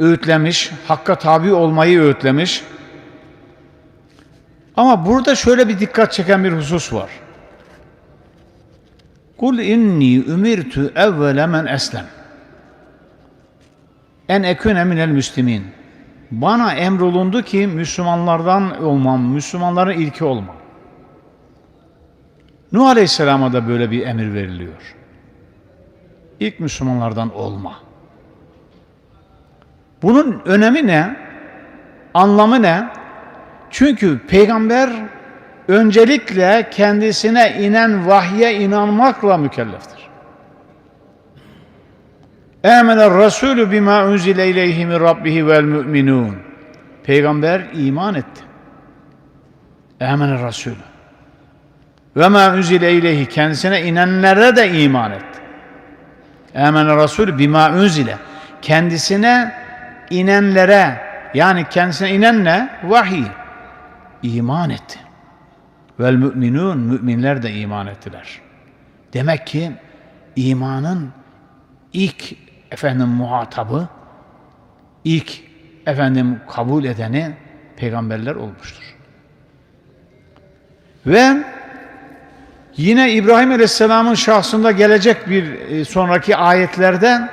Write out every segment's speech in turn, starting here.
öğütlemiş, hakka tabi olmayı öğütlemiş. Ama burada şöyle bir dikkat çeken bir husus var. Kul inni umirtu evvele men eslem. En ekune minel müslimin. Bana emrolundu ki Müslümanlardan olmam, Müslümanların ilki olmam. Nuh Aleyhisselam'a da böyle bir emir veriliyor. İlk Müslümanlardan olma. Bunun önemi ne? Anlamı ne? Çünkü peygamber öncelikle kendisine inen vahye inanmakla mükelleftir. Âmene Resulü bima unzile ileyhi min rabbihi vel müminun. Peygamber iman etti. Âmene Resulü. Ve ma unzile ileyhi kendisine inenlere de iman etti. Âmene Resulü bima unzile. Kendisine inenlere yani kendisine inen ne? Vahiy. İman etti. Vel müminun müminler de iman ettiler. Demek ki imanın ilk efendim muhatabı, ilk efendim kabul edeni peygamberler olmuştur. Ve yine İbrahim Aleyhisselam'ın şahsında gelecek bir e, sonraki ayetlerde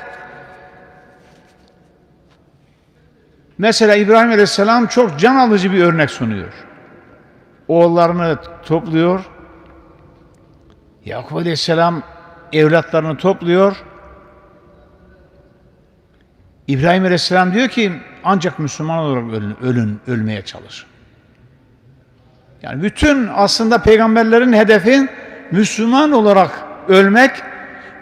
mesela İbrahim Aleyhisselam çok can alıcı bir örnek sunuyor. Oğullarını topluyor. Yakup Aleyhisselam evlatlarını topluyor. İbrahim Aleyhisselam diyor ki ancak Müslüman olarak ölün, ölün ölmeye çalışın. Yani bütün aslında peygamberlerin hedefi Müslüman olarak ölmek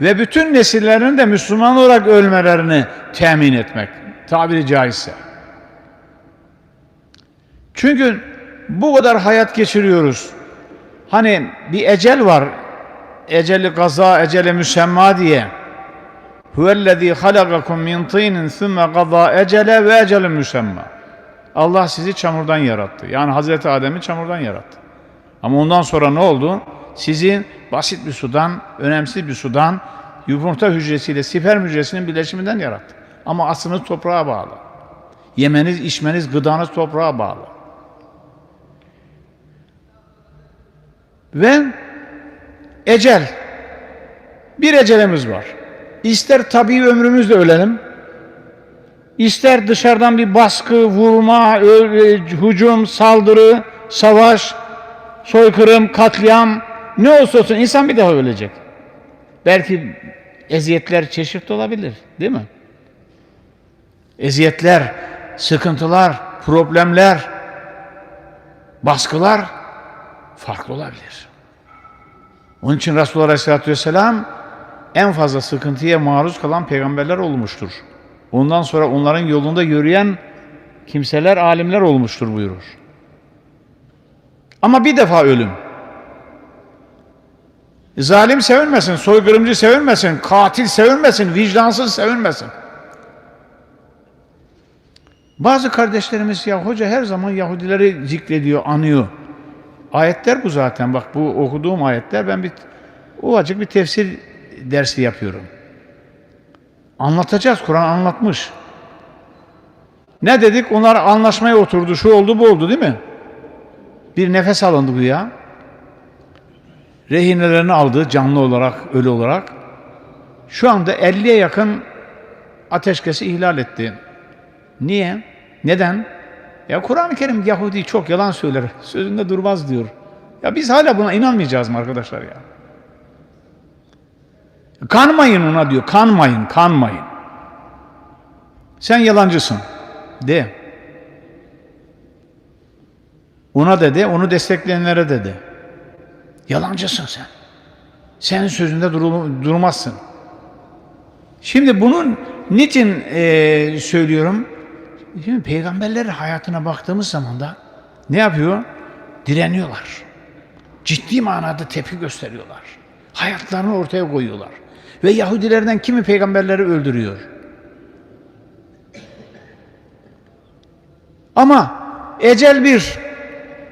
ve bütün nesillerin de Müslüman olarak ölmelerini temin etmek. Tabiri caizse. Çünkü bu kadar hayat geçiriyoruz. Hani bir ecel var. Eceli gaza, eceli müsemma diye. Huvellezî halakakum min tînin thumme gazâ ecele ve ecelin müsemma. Allah sizi çamurdan yarattı. Yani Hazreti Adem'i çamurdan yarattı. Ama ondan sonra ne oldu? Sizi basit bir sudan, önemsiz bir sudan, yumurta hücresiyle sperm hücresinin birleşiminden yarattı. Ama aslınız toprağa bağlı. Yemeniz, içmeniz, gıdanız toprağa bağlı. Ve ecel. Bir ecelimiz var. İster tabii ömrümüzle ölelim, ister dışarıdan bir baskı, vurma, ö- hücum, saldırı, savaş, soykırım, katliam ne olsa olsun insan bir daha ölecek. Belki eziyetler çeşitli olabilir, değil mi? Eziyetler, sıkıntılar, problemler, baskılar farklı olabilir. Onun için Resulullah Aleyhisselatü Vesselam en fazla sıkıntıya maruz kalan peygamberler olmuştur. Ondan sonra onların yolunda yürüyen kimseler, alimler olmuştur buyurur. Ama bir defa ölüm. Zalim sevilmesin, soykırımcı sevilmesin, katil sevilmesin, vicdansız sevilmesin. Bazı kardeşlerimiz ya hoca her zaman Yahudileri zikrediyor, anıyor. Ayetler bu zaten. Bak bu okuduğum ayetler ben bir ufacık bir tefsir dersi yapıyorum. Anlatacağız. Kur'an anlatmış. Ne dedik? Onlar anlaşmaya oturdu. Şu oldu bu oldu değil mi? Bir nefes alındı bu ya. Rehinelerini aldı canlı olarak, ölü olarak. Şu anda 50'ye yakın ateşkesi ihlal etti. Niye? Neden? Ya Kur'an-ı Kerim Yahudi çok yalan söyler. Sözünde durmaz diyor. Ya biz hala buna inanmayacağız mı arkadaşlar ya? Kanmayın ona diyor. Kanmayın, kanmayın. Sen yalancısın. De. Ona dedi, onu destekleyenlere dedi. Yalancısın sen. Senin sözünde durul- durmazsın. Şimdi bunun niçin eee, söylüyorum? Şimdi peygamberlerin hayatına baktığımız zaman da ne yapıyor? Direniyorlar. Ciddi manada tepki gösteriyorlar. Hayatlarını ortaya koyuyorlar. Ve Yahudilerden kimi peygamberleri öldürüyor. Ama ecel bir.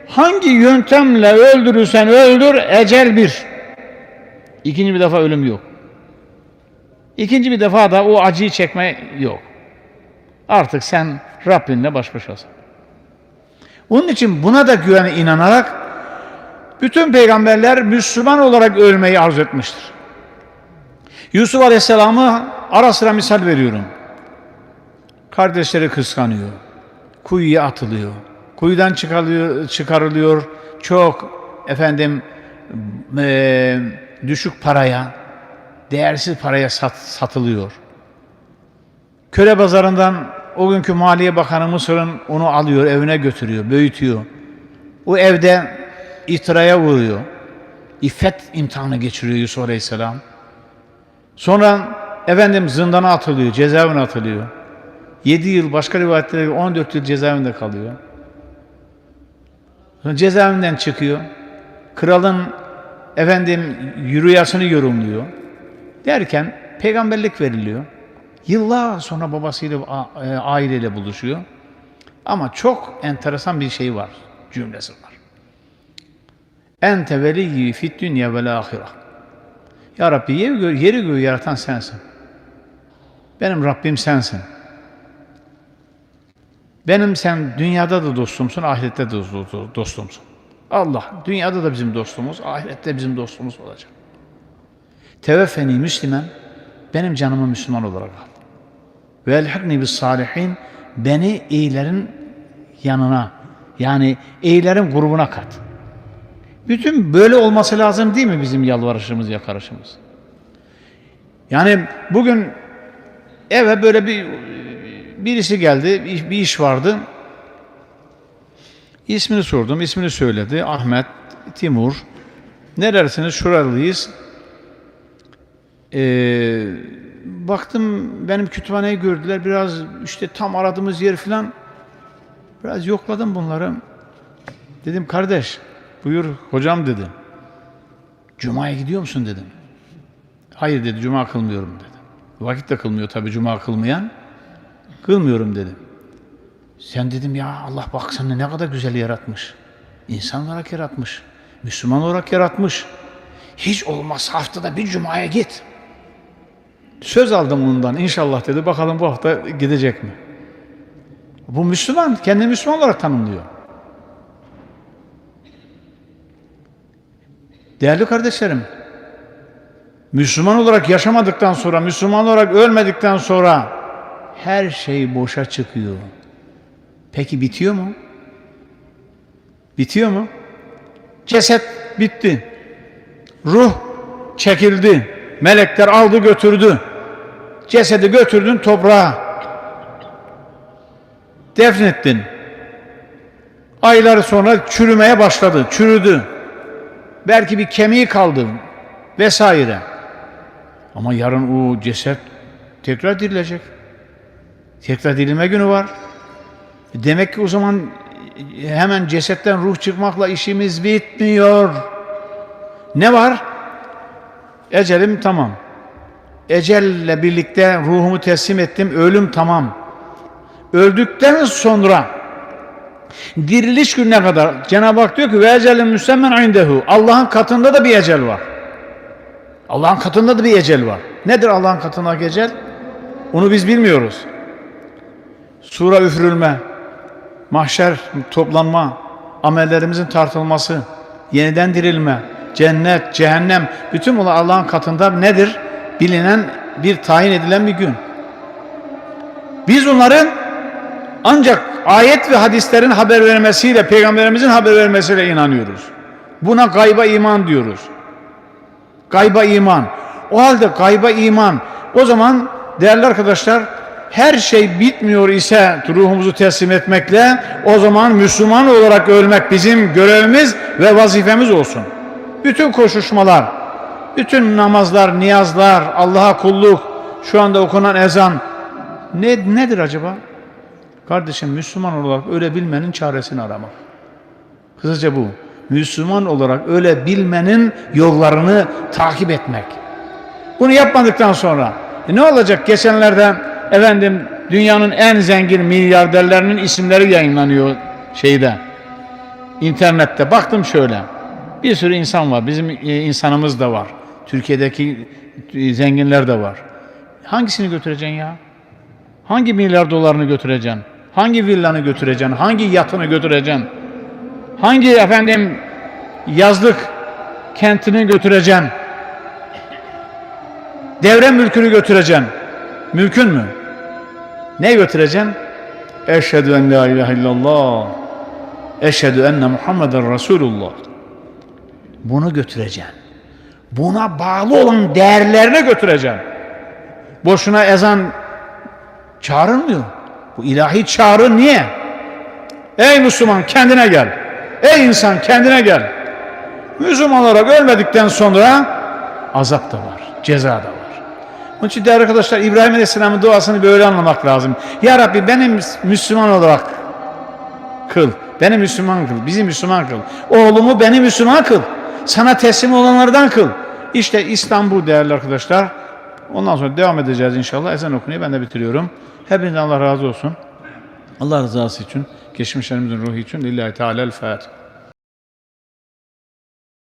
Hangi yöntemle öldürürsen öldür, ecel bir. İkinci bir defa ölüm yok. İkinci bir defa da o acıyı çekme yok. Artık sen Rabbinle baş başasın. Onun için buna da güvene inanarak bütün peygamberler Müslüman olarak ölmeyi arzu etmiştir. Yusuf Aleyhisselam'ı ara sıra misal veriyorum. Kardeşleri kıskanıyor. Kuyuya atılıyor. Kuyudan çıkarılıyor, çıkarılıyor. Çok efendim eee, düşük paraya, değersiz paraya sat, satılıyor. Köle pazarından o günkü Maliye Bakanı Mısır'ın onu alıyor, evine götürüyor, büyütüyor. O evde iftiraya vuruyor. İffet imtihanı geçiriyor Yusuf Aleyhisselam. Sonra efendim zindana atılıyor, cezaevine atılıyor. 7 yıl, başka rivayetlere göre 14 yıl cezaevinde kalıyor. Sonra cezaevinden çıkıyor. Kralın efendim rüyasını yorumluyor. Derken peygamberlik veriliyor. Yıllar sonra babasıyla, e, aileyle buluşuyor. Ama çok enteresan bir şey var, cümlesi var. Ente veliyyi fit dünya vel ahire. Ya Rabbi yeri, gö yeri göğü yaratan sensin. Benim Rabbim sensin. Benim sen dünyada da dostumsun, ahirette de do- dostumsun. Allah dünyada da bizim dostumuz, ahirette bizim dostumuz olacak. Teveffeni Müslüman, benim canımı Müslüman olarak al. Ve elhikni bis salihin, beni iyilerin yanına, yani iyilerin grubuna kat. Bütün böyle olması lazım değil mi bizim yalvarışımız, yakarışımız? Yani bugün eve böyle bir birisi geldi, bir- iş vardı. İsmini sordum, ismini söyledi. Ahmet, Timur. Nerelisiniz? Şuralıyız. Ee, baktım benim kütüphaneyi gördüler. Biraz işte tam aradığımız yer falan. Biraz yokladım bunları. Dedim kardeş buyur hocam dedi. Cuma'ya gidiyor musun dedim. Hayır dedi cuma kılmıyorum dedi. Vakit de kılmıyor tabii cuma kılmayan. Kılmıyorum dedim. Sen dedim ya Allah bak seni ne kadar güzel yaratmış. İnsan olarak yaratmış. Müslüman olarak yaratmış. Hiç olmaz haftada bir cumaya git. Söz aldım ondan inşallah dedi. Bakalım bu hafta gidecek mi? Bu Müslüman. Kendini Müslüman olarak tanımlıyor. Değerli kardeşlerim, Müslüman olarak yaşamadıktan sonra, Müslüman olarak ölmedikten sonra her şey boşa çıkıyor. Peki bitiyor mu? Bitiyor mu? Ceset bitti. Ruh çekildi. Melekler aldı götürdü. Cesedi götürdün toprağa. Defnettin. Aylar sonra çürümeye başladı. Çürüdü. Belki bir kemiği kaldı vesaire. Ama yarın o ceset tekrar dirilecek. Tekrar dirilme günü var. Demek ki o zaman hemen cesetten ruh çıkmakla işimiz bitmiyor. Ne var? Ecelim tamam. Ecelle birlikte ruhumu teslim ettim. Ölüm tamam. Öldükten sonra diriliş gününe kadar Cenab-ı Hak diyor ki ve ecelin müsemmen indehu. Allah'ın katında da bir ecel var. Allah'ın katında da bir ecel var. Nedir Allah'ın katındaki ecel? Onu biz bilmiyoruz. Sura üfürülme, mahşer toplanma, amellerimizin tartılması, yeniden dirilme, cennet, cehennem, bütün bunlar Allah'ın katında nedir? Bilinen, bir tayin edilen bir gün. Biz onların ancak ayet ve hadislerin haber vermesiyle, peygamberimizin haber vermesiyle inanıyoruz. Buna gayba iman diyoruz. Gayba iman. O halde gayba iman. O zaman değerli arkadaşlar her şey bitmiyor ise ruhumuzu teslim etmekle o zaman Müslüman olarak ölmek bizim görevimiz ve vazifemiz olsun. Bütün koşuşmalar, bütün namazlar, niyazlar, Allah'a kulluk, şu anda okunan ezan ne, nedir acaba? Kardeşim Müslüman olarak ölebilmenin çaresini aramak. Kısaca bu. Müslüman olarak öyle bilmenin yollarını takip etmek. Bunu yapmadıktan sonra e ne olacak? Geçenlerde efendim dünyanın en zengin milyarderlerinin isimleri yayınlanıyor şeyde. internette. Baktım şöyle. Bir sürü insan var. Bizim e, insanımız da var. Türkiye'deki zenginler de var. Hangisini götüreceksin ya? Hangi milyar dolarını götüreceksin? Hangi villanı götüreceksin? Hangi yatını götüreceksin? Hangi efendim yazlık kentini götüreceksin? Devre mülkünü götüreceksin. Mülkün mü? Ne götüreceksin? Eşhedü en la ilahe illallah. Eşhedü enne Muhammeden Resulullah. Bunu götüreceksin. Buna bağlı olan değerlerini götüreceksin. Boşuna ezan çağrılmıyor. Bu ilahi çağrı niye? Ey Müslüman kendine gel. Ey insan kendine gel. Müslüman olarak ölmedikten sonra azap da var, ceza da var. Onun için değerli arkadaşlar İbrahim Aleyhisselam'ın duasını böyle anlamak lazım. Ya Rabbi beni Müslüman olarak kıl. Beni Müslüman kıl. Bizi Müslüman kıl. Oğlumu beni Müslüman kıl. Sana teslim olanlardan kıl. İşte İslam bu değerli arkadaşlar. Ondan sonra devam edeceğiz inşallah. Ezan okunuyor. Ben de bitiriyorum. Hepinizden Allah razı olsun. Allah rızası için, geçmişlerimizin ruhu için. Lillahi Teala'l-Fatiha.